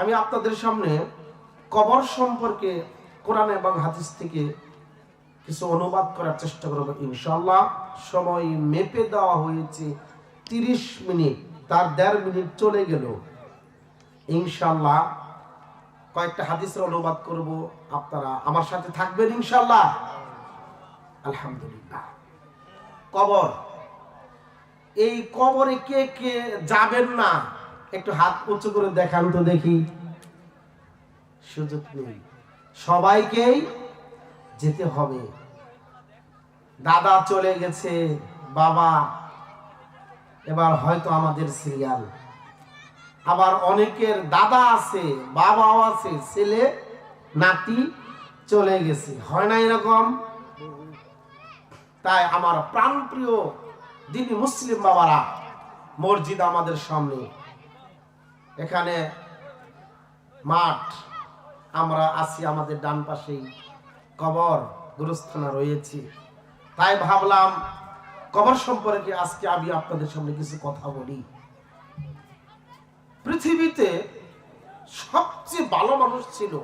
আমি আপনাদের সামনে কবর সম্পর্কে কোরআন এবং হাদিস থেকে কিছু অনুবাদ করার চেষ্টা করব ইনশাল্লাহ সময় মেপে দেওয়া হয়েছে তিরিশ মিনিট, তার দেড় মিনিট চলে গেল। ইনশাল্লাহ কয়েকটা হাদিসের অনুবাদ করব, আপনারা আমার সাথে থাকবেন ইনশাল্লাহ আলহামদুলিল্লাহ। কবর, এই কবরে কে কে যাবেন না? একটু হাত উঁচু করে দেখান তো দেখি। সুযোগ নেই। সবাইকেই যেতে হবে। দাদা চলে গেছে, বাবা। এবার হয়তো আমাদের সিরিয়াল। আবার অনেকের দাদা আছে, বাবাও আছে, ছেলে, নাতি চলে গেছে। হয় না এরকম? তাই আমার প্রাণপ্রিয় দিনী মুসলিম বাবারা, মসজিদ আমাদের সামনে। এখানে মাঠ, আমরা আছি আমাদের ডান পাশেই। কবর, গুরুস্থানা রয়েছে। তাই ভাবলাম, কবর সম্পর্কে আজকে আমি আপনাদের সামনে কিছু কথা বলি। পৃথিবীতে সবচেয়ে ভালো মানুষ ছিল,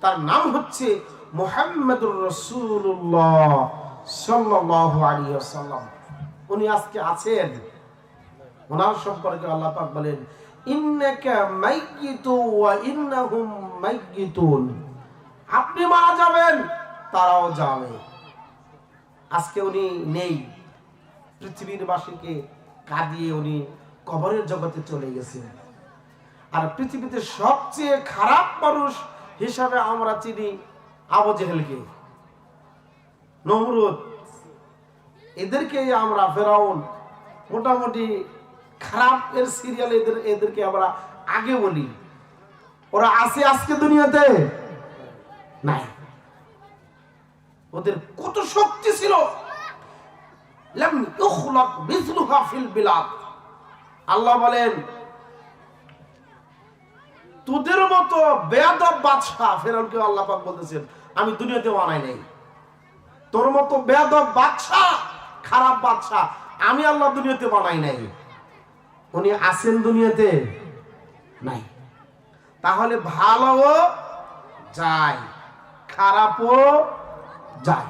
তার নাম হচ্ছে মোহাম্মদুর রসুল্লাহ ওয়াসাল্লাম। উনি আজকে আছেন। ওনার সম্পর্কে আল্লাহ পাক বলেন আপনি মারা যাবেন, তারাও যাবে আজকে উনি নেই। পৃথিবীর বাসীকে কাঁদিয়ে উনি কবরের জগতে চলে গেছেন। আর পৃথিবীতে সবচেয়ে খারাপ মানুষ হিসাবে আমরা চিনি আবু জেহেলকে। নমরুদ এদেরকে আমরা ফেরাউন মোটামুটি খারাপ এর সিরিয়াল এদের, এদেরকে আমরা আগে বলি। ওরা আছে আজকে দুনিয়াতে? নাই। ওদের কত শক্তি ছিল? আল্লাহ বলেন, তোদের মতো বেয়াদব বাদশাহ ফেরাউনকে আল্লাহ পাক বলতেছেন, আমি দুনিয়াতে বানাই নাই। তোর মতো বেয়াদব বাদশাহ, খারাপ বাদশাহ, আমি আল্লাহ দুনিয়াতে বানাই নাই। উনি আছেন দুনিয়াতে? নাই। তাহলে ভালোও যায়, খারাপও যায়।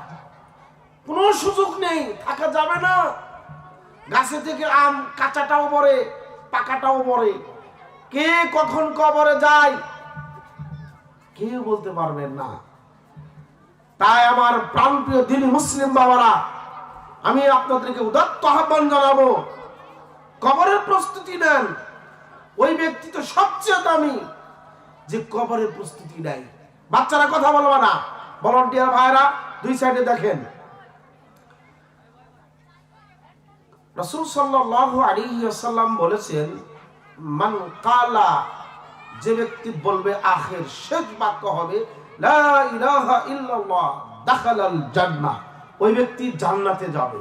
কোনো সুযোগ নেই, থাকা যাবে না। গাছে থেকে আম কাঁচাটাও পড়ে, পাকাটাও পড়ে। কে কখন কবরে যায়? কেউ বলতে পারবেন না। তাই আমার প্রাণপ্রিয় দিন মুসলিম বাবারা, আমি আপনাদেরকে উদাত্ত আহ্বান জানাব। কবরের প্রস্তুতি নেন। ওই ব্যক্তি তো সবচেয়ে দামি যে কবরের প্রস্তুতি নেয়। বাচ্চারা কথা বলবে না। ভলান্টিয়ার ভাইরা, দুই সাইডে দেখেন। রসুল বলেছেন, মান কালা, যে ব্যক্তি বলবে আখের শেষ বাক্য হবে ওই ব্যক্তি জান্নাতে যাবে।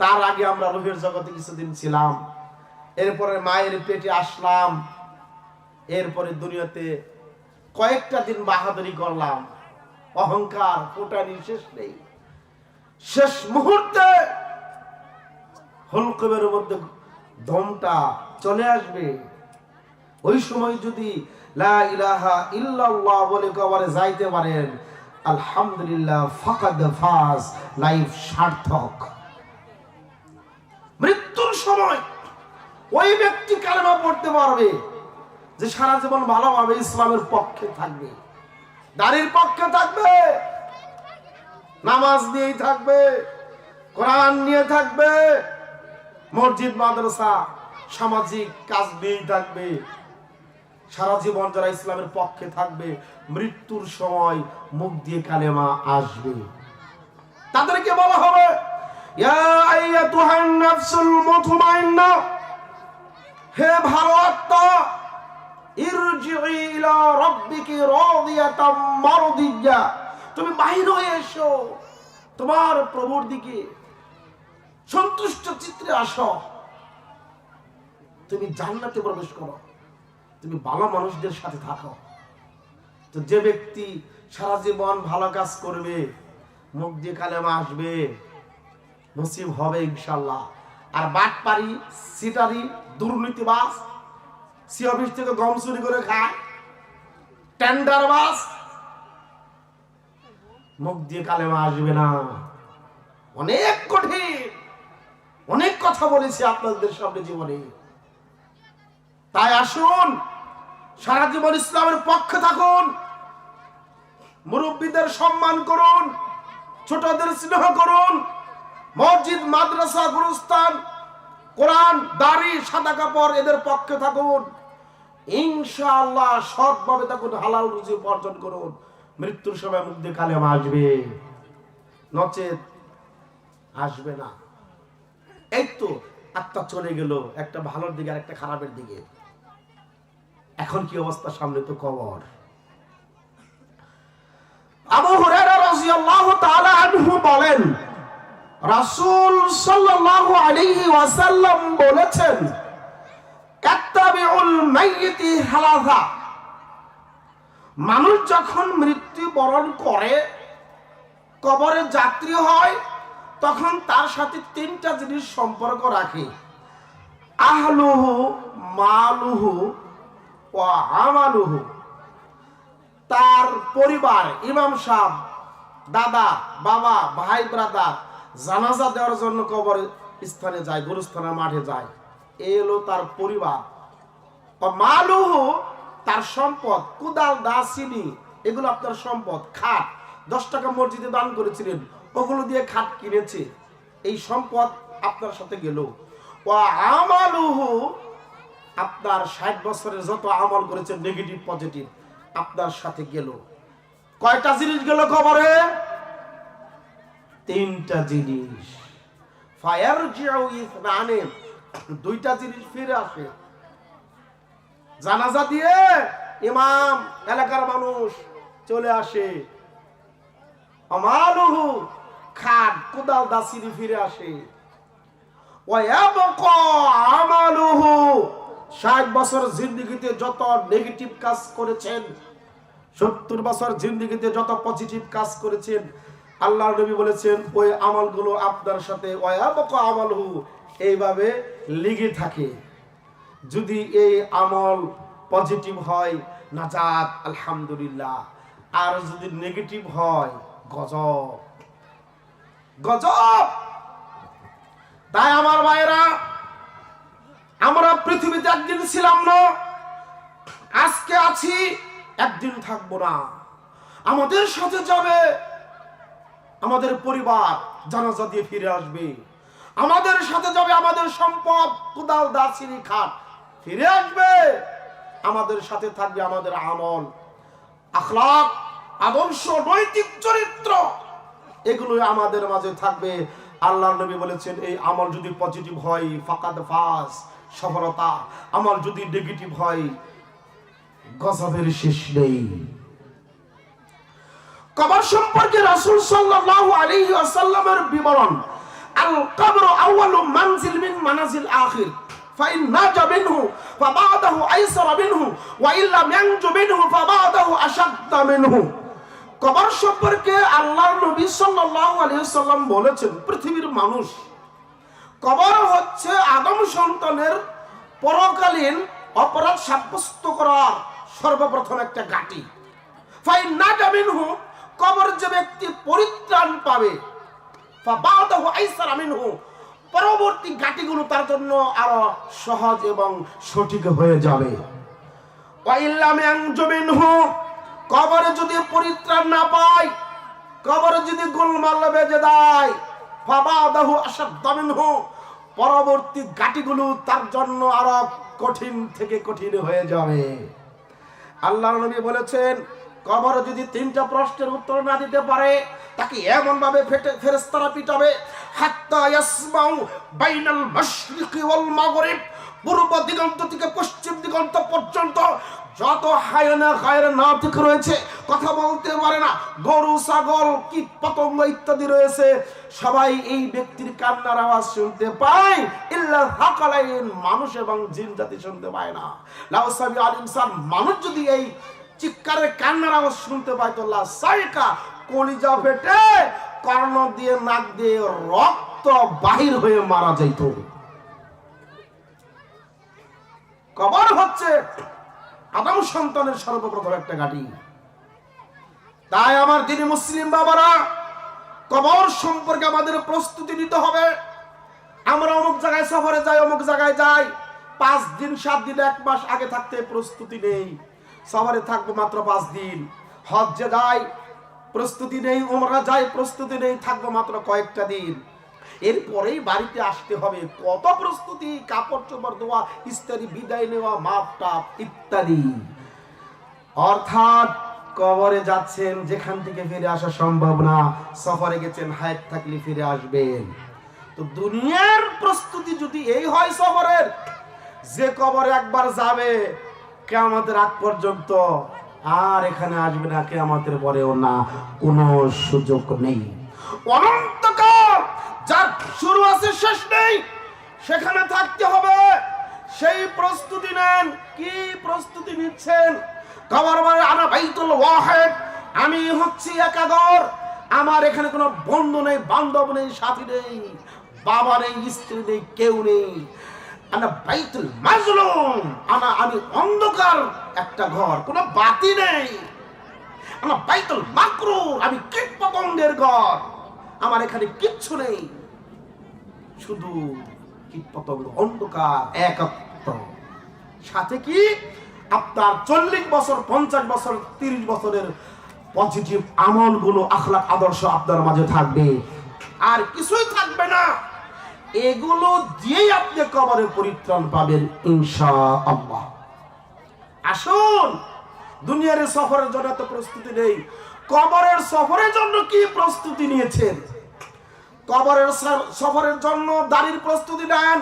তার আগে আমরা রুহের জগতে কিছুদিন ছিলাম। এরপরে মায়ের পেটে আসলাম। এরপরে দুনিয়াতে কয়েকটা দিন বাহাদুরি করলাম। অহংকার, ফোটানি শেষ নেই। শেষ মুহূর্তে হলকমের মধ্যে দমটা চলে আসবে। ওই সময় যদি লা ইলাহা বলে কবরে যাইতে পারেন, আলহামদুলিল্লাহ, ফাকাদ ফাজ, লাইফ সার্থক। মৃত্যুর সময় ওই ব্যক্তি কালেমা পড়তে পারবে যে সারা জীবন ভালোভাবে ইসলামের পক্ষে থাকবে। দাড়ির পক্ষে থাকবে, নামাজ নিয়েই থাকবে, কোরআন নিয়ে থাকবে, মসজিদ, মাদ্রাসা, সামাজিক কাজ নিয়েই থাকবে। সারা জীবন যারা ইসলামের পক্ষে থাকবে, মৃত্যুর সময় মুখ দিয়ে কালেমা আসবে। তাদেরকে বলা হবে হে ভালো তুমি বাহির হয়ে এসো, তোমার প্রভুর দিকে সন্তুষ্ট চিত্রে আসো। তুমি জান্নাতে প্রবেশ করো, তুমি ভালো মানুষদের সাথে থাকো। তো যে ব্যক্তি সারা জীবন ভালো কাজ করবে, মুখ দিয়ে কালেমা আসবে নসিব হবে ইনশাল্লাহ আর বাটপারি, সিটারি দুর্নীতিবাস সি অফিস থেকে গম চুরি করে খায় টেন্ডার বাস মুখ দিয়ে কালেমা আসবে না। অনেক কঠিন, অনেক কথা বলেছি আপনাদের সামনে জীবনে। তাই আসুন, সারা জীবন ইসলামের পক্ষে থাকুন, মুরব্বীদের সম্মান করুন, ছোটদের স্নেহ করুন মসজিদ, মাদ্রাসা, গুরুস্থান, কোরআন, দাড়ি, সাদা কাপড়, এদের পক্ষে থাকুন। ইনশাআল্লাহ সৎভাবে থাকুন, হালাল রুজি উপার্জন করুন। মৃত্যুর সময় মুখ দিয়ে কালেমা আসবে। নচেত আসবে না। এই তো আত্মা চলে গেল, একটা ভালোর দিকে আর একটা খারাপের দিকে। এখন কি অবস্থা? সামনে তো কবর। আবু হুরায়রা রাদিয়াল্লাহু তাআলা আনহু বলেন রাসূল সাল্লাল্লাহু আলাইহি ওয়াসাল্লাম বলেছেন, কাত্তাবিউল মাইয়িতি হালাযা। মানুষ যখন মৃত্যু বরণ করে, কবরে যাত্রী হয়, তখন তার সাথে তিনটা জিনিস সম্পর্ক রাখে। আহলুহু, মালুহু ও আমালুহু। তার পরিবার, ইমাম সাহ দাদা, বাবা, ভাই, ব্রাদার জানাজা দেওয়ার জন্য কবর স্থানে যায়, গুরুস্থানের মাঠে যায়। এই হলো তার পরিবার। মালুহু, তার সম্পদ, কুদাল দা চিনি এগুলো আপনার সম্পদ, খাট। দশ টাকা মসজিদে দান করেছিলেন, ওগুলো দিয়ে খাট কিনেছে। এই সম্পদ আপনার সাথে গেল। আপনার ষাট বছরের যত আমল করেছে নেগেটিভ পজিটিভ আপনার সাথে গেল। কয়টা জিনিস গেল খবরে তিনটা জিনিস। ফায়ার জিও ইসরানে দুইটা জিনিস ফিরে আসে। জানাজা দিয়ে ইমাম, এলাকার মানুষ চলে আসে। খাট, কোদাল দাসিরি ফিরে আসে। আমালুহু। ষাট বছর জিন্দিগিতে যত নেগেটিভ কাজ করেছেন, সত্তর বছর জিন্দিগিতে যত পজিটিভ কাজ করেছেন আল্লাহ নবী বলেছেন, ওই আমলগুলো আপনার সাথে ওয়ায়াবকা আমালহু। এইভাবে লেগে থাকে। যদি এই আমল পজিটিভ হয়, নাজাত, আলহামদুলিল্লাহ। আর যদি নেগেটিভ হয়, গজব। গজব! তাই আমার ভাইয়েরা, আমরা পৃথিবীতে একদিন ছিলাম না, আজকে আছি, একদিন থাকব না। আমাদের সাথে যাবে আমাদের পরিবার জানাজা দিয়ে ফিরে আসবে। আমাদের সাথে যাবে আমাদের সম্পদ, কুদাল দাসিনী খাট। ফিরে আসবে। আমাদের সাথে থাকবে আমাদের আমল, আখলাক, আদর্শ, নৈতিক চরিত্র। এগুলো আমাদের মাঝে থাকবে। আল্লাহ নবী বলেছেন, এই আমল যদি পজিটিভ হয়, ফাকাদ ফাস সফলতা। আমল যদি নেগেটিভ হয়, গজবের শেষ নেই। কবর সম্পর্কে রাসূল সাল্লাল্লাহু আলাইহি ওয়াসাল্লামের বিবরণ আল কবর আউয়ালু মানজিল মিন মানাজিল আখির, ফাইন নাজা মিনহু ফাবাদাহু আইসারা মিনহু, ওয়া ইল্লাম ইয়ানজু মিনহু ফাবাদাহু আশাদ্দা মিনহু। কবর সম্পর্কে আল্লাহর নবী সাল্লাল্লাহু আলাইহি ওয়াসাল্লাম বলেছেন, পৃথিবীর মানুষ, কবর হচ্ছে আদম সন্তানের পরকালীন অপরাধ সাব্যস্ত করার সর্বপ্রথম একটা ঘাঁটি। ফাইন না জামিনহু কবর যে ব্যক্তি পরিত্রাণ পাবে পরবর্তী ঘাটিগুলো তার জন্য আরও সহজ এবং সঠিক হয়ে যাবে। কবরে যদি পরিত্রাণ না পায়, কবরে যদি গোলমাল বেজে দেয় পরবর্তী ঘাটিগুলো তার জন্য আরও কঠিন থেকে কঠিন হয়ে যাবে। আল্লাহ নবী বলেছেন কবর যদি তিনটা প্রশ্নের উত্তর না দিতে পারে, তাকে এমন ভাবে ফেটে ফেরেশতারা পিটাবে। হাত্তা ইয়াসমাউ বাইনাল মাশরিকি ওয়াল মাগরিব, পূর্ব দিগন্ত থেকে পশ্চিম দিগন্ত পর্যন্ত যত হায়না খায়ের নাতিক রয়েছে, কথা বলতে পারে না। গরু, ছাগল, কীট, পতঙ্গ ইত্যাদি রয়েছে। সবাই এই ব্যক্তির কান্নার আওয়াজ শুনতে পায়। ইল্লা হাকালাইন, মানুষ এবং জিন জাতি শুনতে পায় না। লাউসাবি আল ইনসান, মানুষ যদি এই চিৎকারের কান্নার আওয়াজ শুনতে লা সাইকা কলিজা ফেটে, কর্ণ দিয়ে, নাক দিয়ে রক্ত বাহির হয়ে মারা যাইত। কবর হচ্ছে আদম সন্তানের সর্বপ্রথম একটা গাড়ি তাই আমার দিনী মুসলিম বাবারা, কবর সম্পর্কে আমাদের প্রস্তুতি নিতে হবে। আমরা অমুক জায়গায় সফরে যাই, অমুক জায়গায় যাই, পাঁচ দিন, সাত দিন, এক মাস আগে থাকতে প্রস্তুতি নেই। সফরে থাকব মাত্র পাঁচ দিন। হজ্জে যাই, প্রস্তুতি নেই ওমরা যাই, প্রস্তুতি নেই, থাকব মাত্র কয়েকটা দিন। এরপরেই বাড়িতে আসতে হবে। কত প্রস্তুতি, কাপড় চোপড় দেওয়া ইস্তারি বিদায় নেওয়া, মাপ টাপ ইত্যাদি। অর্থাৎ কবরে যাচ্ছেন, যেখান থেকে ফিরে আসা সম্ভব না। সফরে গেছেন, হায়াত থাকলে ফিরে আসবেন। তো দুনিয়ার প্রস্তুতি যদি এই হয় সফরের, যে কবরে একবার যাবে কেয়ামতের আগ পর্যন্ত আর এখানে আসবে না, কেয়ামতের পরেও না, কোনো সুযোগ নেই। অনন্তকাল যার শুরু আছে, শেষ নেই, সেখানে থাকতে হবে। সেই প্রস্তুতি নেন। কি প্রস্তুতি নিচ্ছেন? মানে আনা বাইতুল ওয়াহেদ, আমি হচ্ছি একাগর। আমার এখানে কোনো বন্ধু নেই, বান্ধব নেই, সাথী নেই, বাবা নেই, স্ত্রী নেই, কেউ নেই। আমি অন্ধকার একটা ঘর, কোনো বাতি নেই। আমার বাইতুল মাকরুর, আমি কীট ঘর। আমার এখানে কিচ্ছু নেই। শুধু কীট পতঙ্গ অন্ধকার একাত্ম সাথে কি? আপনার চল্লিশ বছর, পঞ্চাশ বছর, তিরিশ বছরের পজিটিভ আমলগুলো, আখলাক আদর্শ আপনার মাঝে থাকবে। আর কিছুই থাকবে না। এগুলো দিয়েই আপনি কবরে পরিত্রাণ পাবেন ইনশা আল্লাহ আসুন, দুনিয়ার সফরের জন্য এত প্রস্তুতি নেই। কবরের সফরের জন্য কি প্রস্তুতি নিয়েছেন? কবরের সফরের জন্য দাড়ির প্রস্তুতি নেন।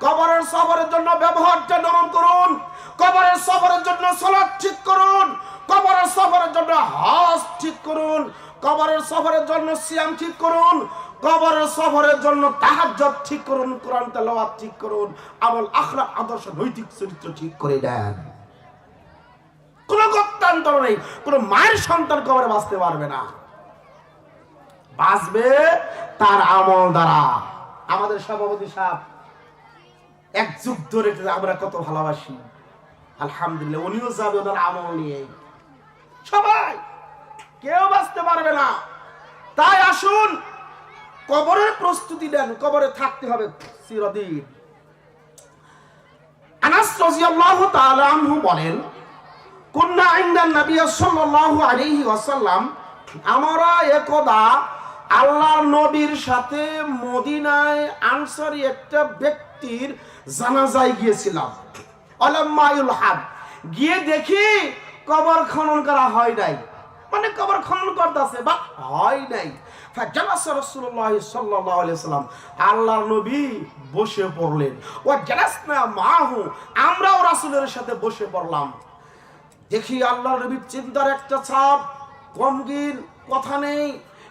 কবরের সফরের জন্য ব্যবহারটা নরম করুন। কবরের সফরের জন্য সলাদ ঠিক করুন। কবরের সফরের জন্য হজ ঠিক করুন। কবরের সফরের জন্য সিয়াম ঠিক করুন। কবরের সফরের জন্য তাহাজ্জুদ ঠিক করুন, কোরআন তেলাওয়াত ঠিক করুন, আমল আখলাক, আদর্শ, নৈতিক চরিত্র ঠিক করে দেন। গত্যান্তর নেই মায়ের সন্তান কবরে বাঁচতে পারবে না। বাঁচবে তার আমল দ্বারা। আমাদের সভাপতি সাহেব, এক যুগ ধরে আমরা কত ভালোবাসি। আলহামদুলিল্লাহ, উনিও যাবে ওনার আমল নিয়ে। সবাই, কেউ বাঁচতে পারবে না। তাই আসুন কবরের প্রস্তুতি দেন কবরে থাকতে হবে চিরদিন। আনাস তাআলা আনহু বলেন নবী সাল্লাল্লাহু আলাইহি ওয়াসাল্লাম, আমরা একদা আল্লাহর নবীর সাথে মদিনায় আনসারি একটা ব্যক্তির জানাজায় গিয়েছিলাম। অলাম্মায়ুল হাদ, গিয়ে দেখি কবর খনন করা হয় নাই। মানে কবর খনন করতেছে, বা হয় নাই। আল্লাহর নবী বসে পড়লেন। ও জালাসনা মাহু, আমরাও রাসূলের সাথে বসে পড়লাম। দেখি আল্লাহ নবীর চিন্তার একটা ছাপ গমগিন কথা নেই,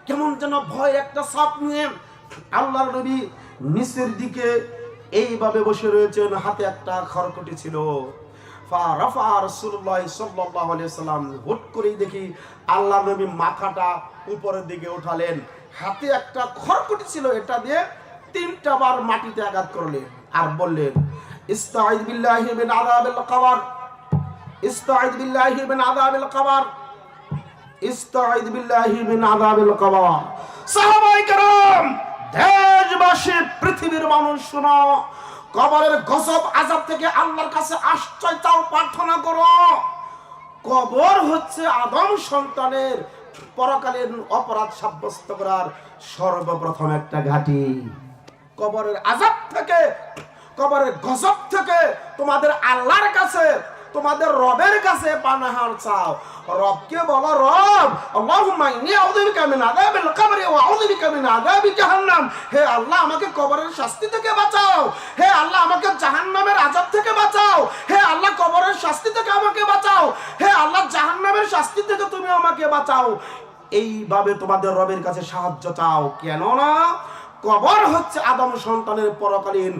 কেমন যেন ভয় একটা ছাপ নিয়ে আল্লাহর নবী নিচের দিকে এইভাবে বসে রয়েছেন, হাতে একটা খড়কুটি ছিল। ফা রাফা রাসূলুল্লাহ সাল্লাল্লাহু আলাইহি সাল্লাম হুট করেই দেখি আল্লাহ নবী মাথাটা উপরের দিকে উঠালেন হাতে একটা খড়কুটি ছিল এটা দিয়ে তিনটা বার মাটিতে আঘাত করলেন আর বললেন ইস্তাঈদ বিল্লাহি মিন আযাবিল কবর استعذ بالله من عذاب القبر استعذ بالله من عذاب القبر সাহাবায়ে کرام দেশবাসী পৃথিবীর মানুষ শোনো কবরের গজব আজাব থেকে আল্লাহর কাছে আশ্রয় চাও, প্রার্থনা করো। কবর হচ্ছে আদম সন্তানের পরকালীন অপরাধ সাব্যস্ত করার সর্বপ্রথম একটা ঘাটি। কবরের আজাব থেকে, কবরের গজব থেকে তোমাদের আল্লাহর কাছে তোমাদের রবের কাছে পানাহার চাও। রবকে বলো, রব জাহান্নাম। হে আল্লাহ, আমাকে কবরের শাস্তি থেকে বাঁচাও। হে আল্লাহ, আমাকে জাহান্নামের আযাব থেকে বাঁচাও। হে আল্লাহ, কবরের শাস্তি থেকে আমাকে বাঁচাও। হে আল্লাহ, জাহান্নামের শাস্তি থেকে তুমি আমাকে বাঁচাও। এইভাবে তোমাদের রবের কাছে সাহায্য চাও। কেন না কবর হচ্ছে আদম সন্তানের পরকালীন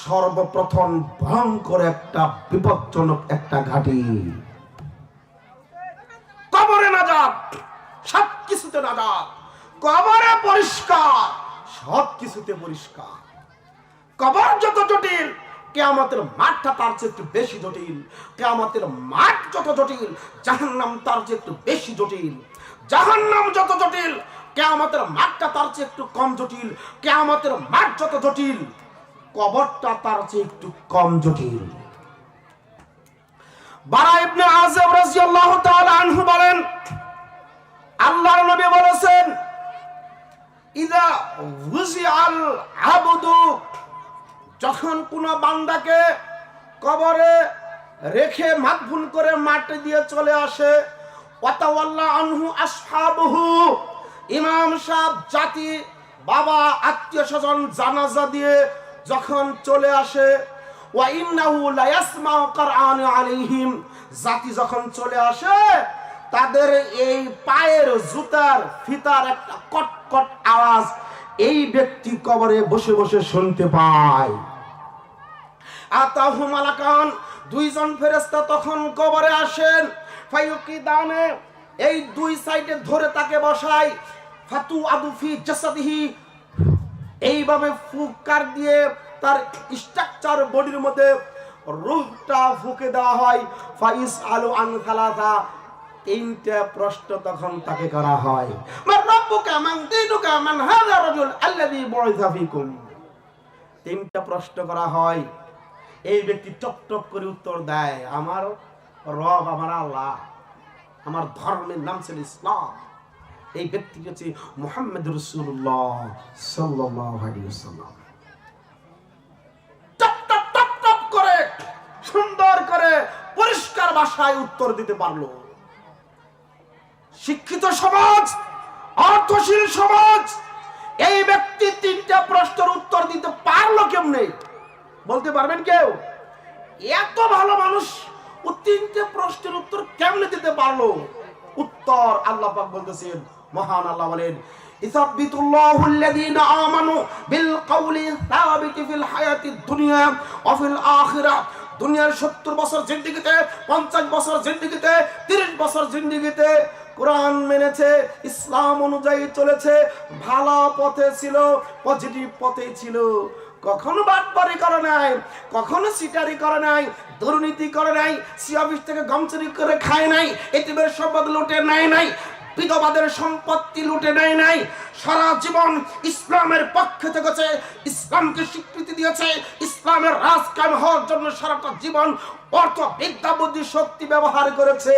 সর্বপ্রথম ভয়ঙ্কর একটা বিপজ্জনক একটা ঘাটি। কবরে না যাক সব কিছুতে না যাক কবরে পরিষ্কার সব কিছুতে পরিষ্কার। কবর যত জটিল, কেয়ামতের মাঠটা তার চেয়ে একটু বেশি জটিল। কেয়ামতের মাঠ যত জটিল, জাহান্নাম তার চেয়ে একটু বেশি জটিল। জাহান্নাম যত জটিল কেয়ামতের মাঠটা তার চেয়ে একটু কম জটিল, কেয়ামতের মাঠ যত জটিল, কবরটা তার চেয়ে একটু কম জটিল। বারা ইবনে আযিব রাদিয়াল্লাহু তাআলা আনহু বলেন, আল্লাহর নবী বলেছেন, ইদা উজিআল আবদু যখন কোন বান্দাকে কবরে রেখে মাতভুন করে মাটি দিয়ে চলে আসে ওয়াতাওয়াল্লা আনহু আসহাবহু ইমাম সাহেব জাতি, বাবা, আত্মীয় স্বজন জানাজা দিয়ে যখন চলে আসে আলাইহিম, জাতি যখন চলে আসে, তাদের এই পায়ের জুতার ফিতার একটা কটকট আওয়াজ এই ব্যক্তি কবরে বসে বসে শুনতে পায়। আতাহু মালাকান দুইজন ফেরেশতা তখন কবরে আসেন, ফায়ুকি দানে এই দুই সাইডে ধরে তাকে বসায় ফাতু আদুফি জাসাদিহি। এইভাবে ফুকার দিয়ে তার স্ট্রাকচার বডির মধ্যে রুহটা ফুকে দেওয়া হয়। ফাইস আলু আন খালাথা তিনটা প্রশ্ন তখন তাকে করা হয়। মান রব্বুকা মান দীনুকা মান হাযা রাজুল আল্লাযী বুইসা ফিকুম তিনটা প্রশ্ন করা হয়। এই ব্যক্তি টপ টপ করে উত্তর দেয়, আমার রব, আমার আল্লাহ, আমার ধর্মের নাম ছিল ইসলাম। এই ব্যক্তি হচ্ছে মোহাম্মদ রসুল্লাহ করে, সুন্দর করে পরিষ্কার ভাষায় উত্তর দিতে পারল। শিক্ষিত সমাজ, অর্থশীল সমাজ, এই ব্যক্তি তিনটা প্রশ্নের উত্তর দিতে পারল কেমনে? বলতে পারবেন কেউ? এত ভালো মানুষ ও তিনটে প্রশ্নের উত্তর কেমনে দিতে পারল? উত্তর আল্লাহ পাক বলতেছেন, মহান আল্লাহ বলেন আল্লাযীনা আমানু বিল কওলি সাবিতি ফিল হায়াতিদ দুনিয়া ওয়া ফিল আখিরাহ দুনিয়ার 70 বছর জিন্দেগিতে 50 বছর জিন্দেগিতে 30 বছর জিন্দেগিতে কোরআন মেনেছে, ইসলাম অনুযায়ী চলেছে, ভালো পথে ছিল পজিটিভ পথে ছিল। কখনো বাটপারি করে নাই, কখনো সিটারি করে নাই, দুর্নীতি করে নাই, সি অফিস থেকে গমচুরি করে খায় নাই এটিমের সম্পদ লুটে নেয় নাই। বিধবাদের সম্পত্তি লুটে নেয় নাই। সারা জীবন ইসলামের পক্ষে থেকেছে, ইসলামকে স্বীকৃতি দিয়েছে, ইসলামের রাজকাম হওয়ার জন্য সারাটা জীবন অর্থ বিদ্যা বুদ্ধি শক্তি ব্যবহার করেছে।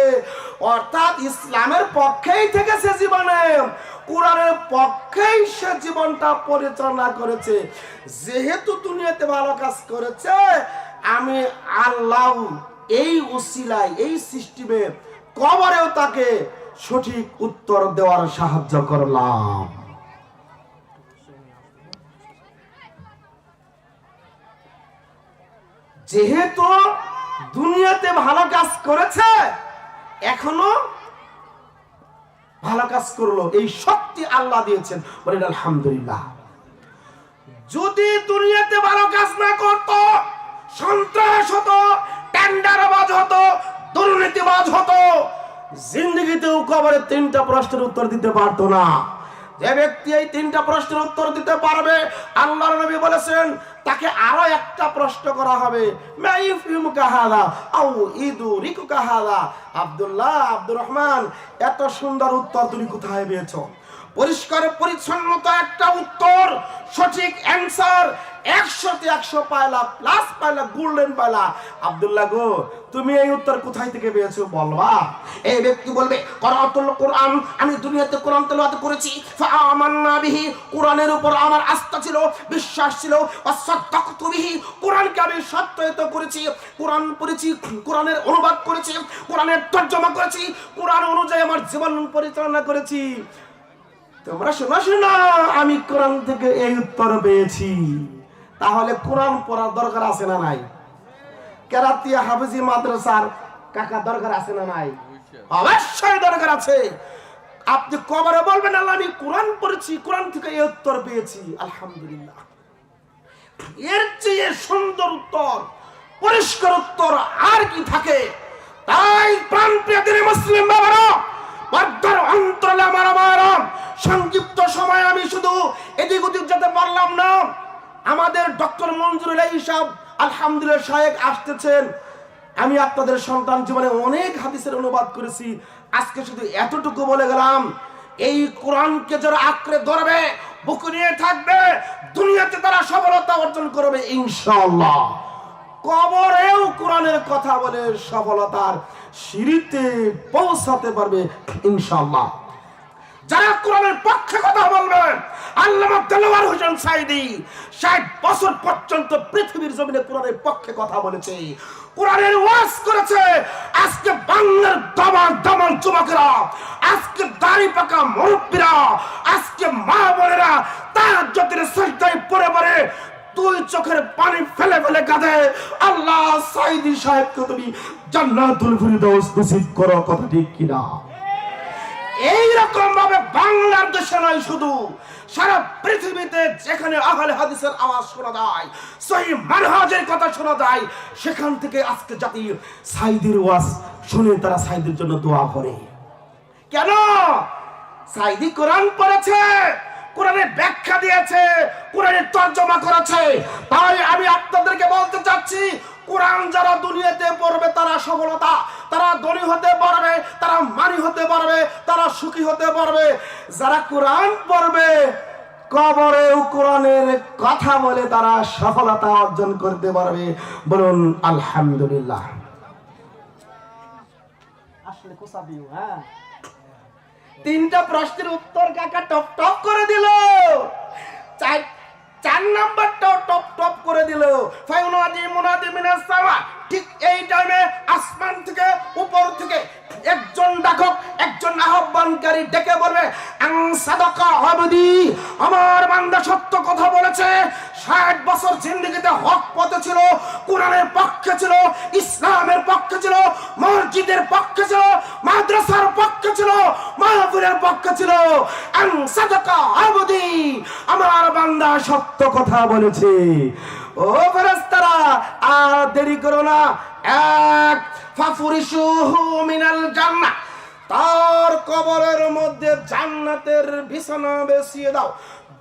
অর্থাৎ ইসলামের পক্ষেই থেকেছে জীবনে। কোরআনের পক্ষেই সে জীবনটা পরিচালনা করেছে। যেহেতু দুনিয়াতে ভালো কাজ করেছে, আমি আল্লাহ এই উসিলায় এই সিস্টেমে কবরেও তাকে সঠিক উত্তর দেওয়ার সাহায্য করলাম। যেহেতু দুনিয়াতে ভালো কাজ করেছে, এখনও ভালো কাজ করল। এই শক্তি আল্লাহ দিয়েছেন। বলেন, আলহামদুলিল্লাহ। যদি দুনিয়াতে ভালো কাজ না করত, সন্ত্রাস হতো, টেন্ডারবাজ হতো, দুর্নীতিবাজ হতো জিন্দগিতেও কবরে তিনটা প্রশ্নের উত্তর দিতে পারতো না। যে ব্যক্তি এই তিনটা প্রশ্নের উত্তর দিতে পারবে, আল্লাহর নবী বলেছেন, তাকে আরও একটা প্রশ্ন করা হবে। আব্দুল্লাহ আব্দুর রহমান, এত সুন্দর উত্তর তুমি কোথায় পেয়েছ? পরিষ্কার, পরিচ্ছন্নতা একটা উত্তর, সঠিক অ্যান্সার একশোতে একশো পায়লা প্লাস পায়লা গোল্ডেন পায়লা। আব্দুল্লাহ গো, তুমি এই উত্তর কোথায় থেকে পেয়েছ বলবা? এই ব্যক্তি বলবে, করাতুল কোরআন, আমি দুনিয়াতে কোরআন করেছি। ফাআমান্না বিহি, কোরআনের উপর আমার আস্থা ছিল, বিশ্বাস ছিল। কোরআনকে আমি সত্যায়িত করেছি। কোরআন পড়েছি, কোরআনের অনুবাদ করেছি, কোরআনের তর্জমা করেছি। কোরআন অনুযায়ী আমার জীবন পরিচালনা করেছি। তোমরা শোনো শোনো, আমি কোরআন থেকে এই উত্তর পেয়েছি। তাহলে কোরআন পড়ার দরকার আছে না নাই? কেরাতিয়া হাফিজি মাদ্রাসার কাকা দরকার আছে না নাই? অবশ্যই দরকার আছে। আপনি কবরে বলবেন, আল্লাহ আমি কোরআন পড়েছি, কোরআন থেকে এই উত্তর পেয়েছি। আলহামদুলিল্লাহ। এর চেয়ে সুন্দর উত্তর, পরিষ্কার উত্তর আর কি থাকে? তাই প্রাণ প্রিয় মুসলিম বাবারা পর্দার অন্তরালে আমার আমার সংক্ষিপ্ত সময় আমি শুধু এদিক ওদিক যেতে পারলাম না। আমাদের ডক্টর মঞ্জুরুল হিসাব আলহামদুলিল্লাহ সাহেব আসতেছেন। আমি আপনাদের সন্তান জীবনে অনেক হাদিসের অনুবাদ করেছি। আজকে শুধু এতটুকু বলে গেলাম, এই কোরআনকে যারা আঁকড়ে ধরবে, বুক নিয়ে থাকবে, দুনিয়াতে তারা সফলতা অর্জন করবে ইনশাআল্লাহ। কবরেও কোরআনের কথা বলে সফলতার সিঁড়িতে পৌঁছাতে পারবে ইনশাআল্লাহ। যারা কোরআনের পক্ষে কথা বলবেন হোসেন সাইদি ষাট বছর পর্যন্ত পৃথিবীর জমিনে কোরআনের পক্ষে কথা বলেছে, কোরআনের ওয়াজ করেছে। আজকে বাংলার দামাল যুবকেরা, আজকে দাড়ি পাকা মুরব্বীরা, আজকে মা বোনেরা তার জ্যোতির সজ্জায় পরে পরে দুই চোখের পানি ফেলে ফেলে কাঁদে। আল্লাহ সাইদি সাহেবকে তুমি জান্নাতুল ফিরদৌস নসিব করো কথা ঠিক কিনা? এইরকম ভাবে বাংলাদেশে নয় শুধু, সারা পৃথিবীতে যেখানে আহলে হাদিসের আওয়াজ শোনা যায়, সহি মানহাজের কথা শোনা যায়, সেখান থেকে আজকে জাতি সাইদের ওয়াজ শুনে তারা সাইদের জন্য দোয়া করে। কেন? সাইদি কোরআন পড়েছে। কোরআনের ব্যাখ্যা দিয়েছে কোরআনের তর্জমা করেছে। তাই আমি আপনাদেরকে বলতে চাচ্ছি, কোরআন যারা দুনিয়াতে পড়বে, তারা সফলতা। তারা ধনী হতে পারবে, তারা মানি হতে পারবে, তারা সুখী হতে পারবে। যারা কোরআন পড়বে, কবরেও কোরআনের কথা বলে তারা সফলতা অর্জন করতে পারবে। বলুন, আলহামদুলিল্লাহ। আসলে কোসাবিও হ্যাঁ? তিনটা প্রশ্নের উত্তর কাকা টপ টপ করে দিল। চার চার নাম্বারটাও টপ টপ করে দিল। ফাইনাদি মুনাদি মিনাস ঠিক এই টাইমে আসমান থেকে উপর থেকে একজন ডাকক, একজন আহ্বানকারী ডেকে বলবে আমার বান্দা সত্য কথা বলেছে। ষাট বছর জিন্দিগিতে হক পথে ছিল, কোরআনের পক্ষে ছিল, ইসলামের পক্ষে ছিল, মসজিদের পক্ষে ছিল, মাদ্রাসার পক্ষে ছিল, মাহফিলের পক্ষে ছিল। আমার বান্দা সত্য কথা বলেছে। ও ফেরেশতারা, আর দেরি করো না। এক, ফাফুরিশুহু মিনাল জান্নাহ। তার কবরের মধ্যে জান্নাতের বিছানা বেছিয়ে দাও।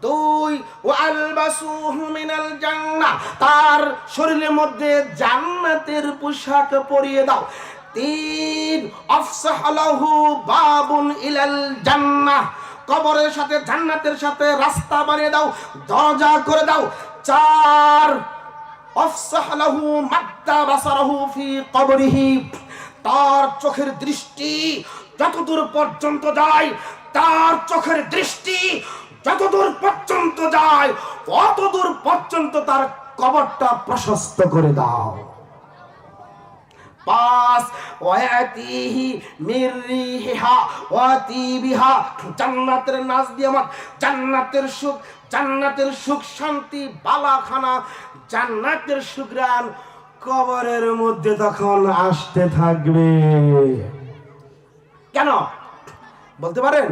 দুই, ওয়ালবাসুহু মিনাল জান্নাহ। তার শরীরের মধ্যে জান্নাতের পোশাক পরিয়ে দাও। তিন আফসাহালাহু বাবুন ইলাল জান্নাহ। কবরের সাথে জান্নাতের সাথে রাস্তা বানিয়ে দাও। দরজা করে দাও। চার, আফসাহালাহু মাদ্দা বাসারাহু ফি কবরিহি। তার চোখের দৃষ্টি যতদূর পর্যন্ত যায়, তার চোখের দৃষ্টি যতদূর পর্যন্ত যায়, অতদূর পর্যন্ত তার কবরটা প্রশস্ত করে দাও। পাঁচ ওয়াতিহি মিররিহা ওয়াতিবিহা, জান্নাতের নাজ জান্নাতের সুখ জান্নাতের সুখ, শান্তি, বালাখানা, জান্নাতের সুগ্রান কবরের মধ্যে তখন আসতে থাকবে। কেন? বলতে পারেন?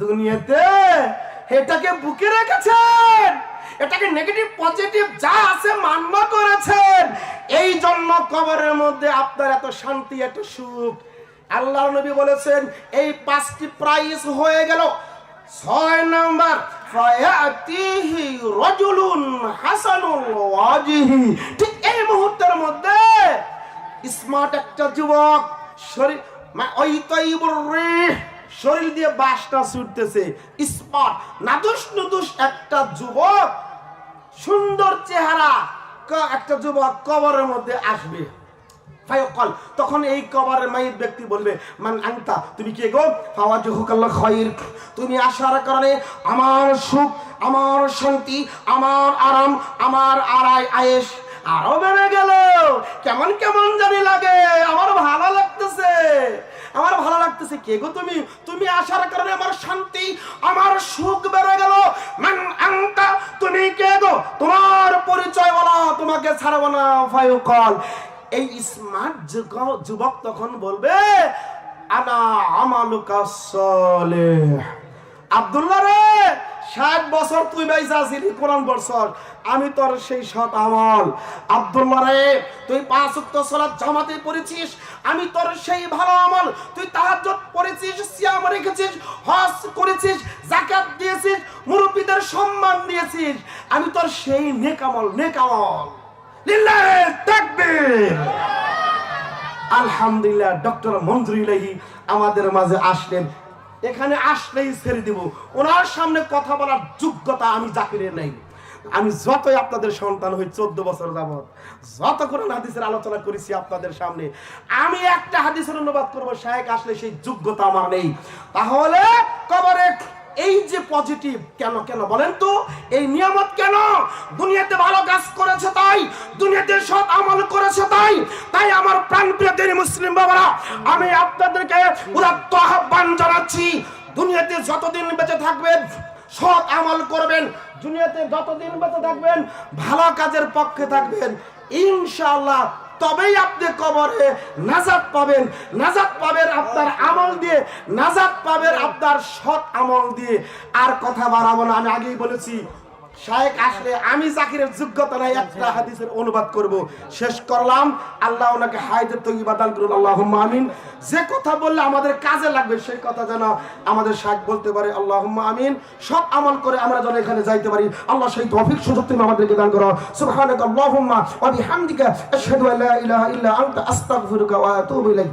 দুনিয়াতে এটাকে বুকে রেখেছেন? এটাকে নেগেটিভ পজিটিভ যা আছে মান্য করেছেন। এই জন্য কবরের মধ্যে আপনার এত শান্তি, এত সুখ। আল্লাহ নবী বলেছেন, এই পাঁচটি প্রাইস হয়ে গেল। ছয় নাম্বার স্মার্ট শরীর দিয়ে বাসটা ছুটতেছে। স্পট নাদুস নুদুস একটা যুবক সুন্দর চেহারা। একটা যুবক কবরের মধ্যে আসবে। তখন এই কবরের মায়ের ব্যক্তি বলবে, মান তুমি কে গো? ফাওয়াজহুকাল্লাহ খায়র তুমি আসার কারণে আমার সুখ, আমার শান্তি, আমার আরাম, আমার আরাই আয়েশ আরও বেড়ে গেল। কেমন কেমন জানি লাগে, আমার ভালো লাগতেছে। আমার ভালো লাগতেছে কে গো তুমি? তুমি আসার কারণে আমার শান্তি, আমার সুখ বেড়ে গেল। মান তুমি কে গো? তোমার পরিচয় বলো তোমাকে ছাড়বো না, ফায়কল। এই স্মার্ট যুবক তখন বলবে, আনা আমালুকা সলে আব্দুল্লাহ রে! ষাট বছর তুই বাইসা আছিলি কোরআন বছর আমি তোর সেই সৎ আমল। আব্দুল্লাহ রে তুই পাঁচ উক্ত সালাত জামাতে পড়েছিস, আমি তোর সেই ভালো আমল। তুই তাহাজ্জুদ পড়েছিস, সিয়াম রেখেছিস, হজ করেছিস, যাকাত দিয়েছিস, মুরব্বীদের সম্মান দিয়েছিস, আমি তোর সেই নেক আমল নেক আমল। লিল্লাহে তাকবীর। আলহামদুলিল্লাহ, ডক্টর মঞ্জুরিলাহি আমাদের মাঝে আসলেন। এখানে আসলেই ছেড়ে দিব। ওনার সামনে কথা বলার যোগ্যতা আমি জাকিরের নেই। আমি যতই আপনাদের সন্তান হই, চোদ্দ বছর যাবত যত কোরআন হাদিসের আলোচনা করেছি আপনাদের সামনে, আমি একটা হাদিসের অনুবাদ করব শাহেক আসলে সেই যোগ্যতা আমার নেই। তাহলে কবরে এই যে পজিটিভ কেন কেন বলেন তো? এই নিয়ামত কেন? দুনিয়াতে ভালো কাজ করেছে তাই? দুনিয়াতে সৎ মুসলিম বাবারা, আমি আপনাদেরকে উদাত্ত আহ্বান জানাচ্ছি। দুনিয়াতে যতদিন বেঁচে থাকবেন, সৎ আমল করবেন, দুনিয়াতে যতদিন বেঁচে থাকবেন, ভালো কাজের পক্ষে থাকবেন, ইনশাআল্লাহ তবেই আপনি কবরে নাজাত পাবেন। নাজাত পাবেন আপনার আমল দিয়ে, নাজাত পাবেন আপনার সৎ আমল দিয়ে। আর কথা বাড়াবো না, আমি আগেই বলেছি আসলে আমি যোগ্যতা নাই, একটা হাদিসের অনুবাদ করব। শেষ করলাম। আল্লাহ ওনাকে হায়দের তৈবা দান করুন আল্লাহ আমিন। যে কথা বললে আমাদের কাজে লাগবে, সেই কথা যেন আমাদের শায়েক বলতে পারে আল্লাহ আমিন। সব আমল করে আমরা যেন এখানে যাইতে পারি। আল্লাহ সেই তৌফিক, সুযোগ তুমি আমাদেরকে দান করো। সুবহানাকা আল্লাহুম্মা ওয়া বিহামদিকা, আশহাদু আল্লা ইলাহা ইল্লা আনতা, আস্তাগফিরুকা ওয়া আতুবু ইলাইক।